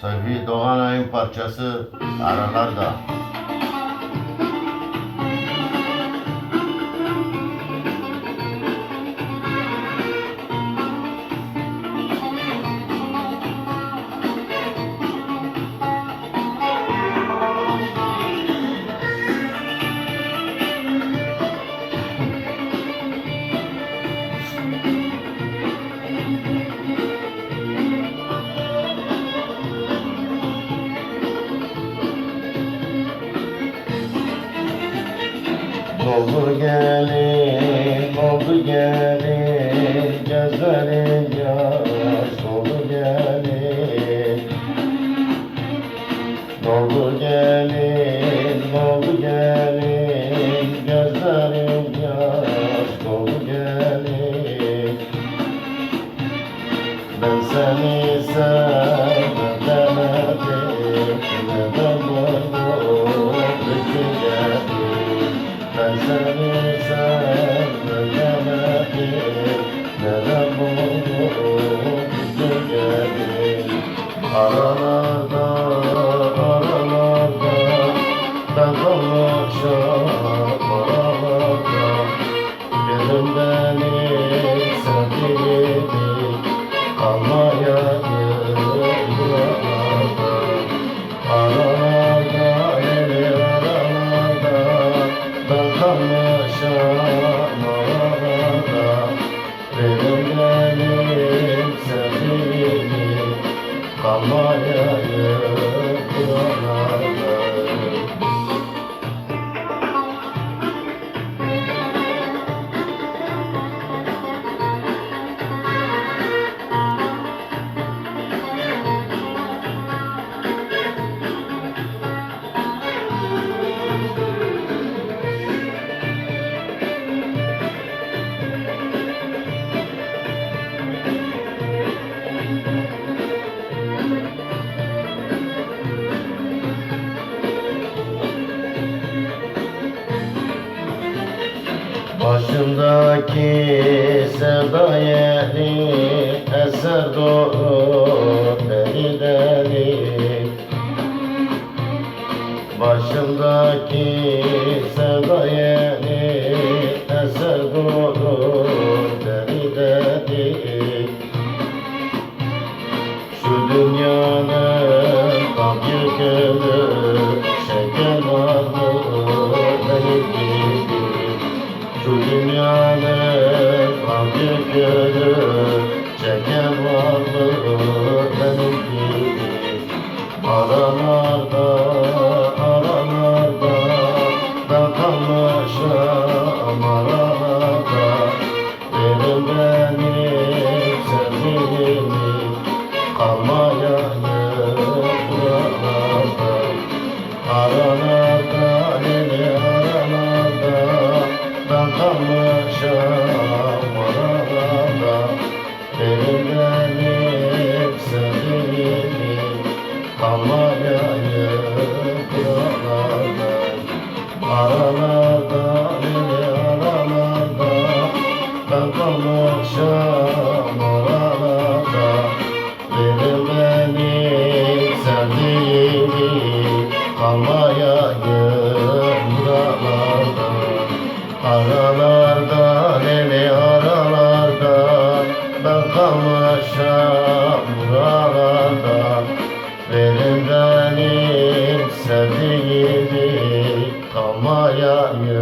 Seyfi Doğanay'ın parçası Aralarda. Doldur gelin, oldu gelin, gözlerin yaş doldu gelin. Doldu gelin, doldu gelin, gözlerin yaş doldu gelin. Ben seni sevmedim, seni sevmedim, neden boynum bükük geldi? Aralarda, aralarda, ben beni sevdiğini kalmaya buralarda. Başımdaki sevda yeri eser doğru deli deli. Başımdaki sevda yeri eser doğru şu dünyanın acı gölü çeken var mı benim gibi? Aralarda, aralarda kalmışım aralarda. Verin benim sevdiğimi kalmaya Ben kalmışım kalmışım buralarda. Sevdiğimi Kalmayayım buralarda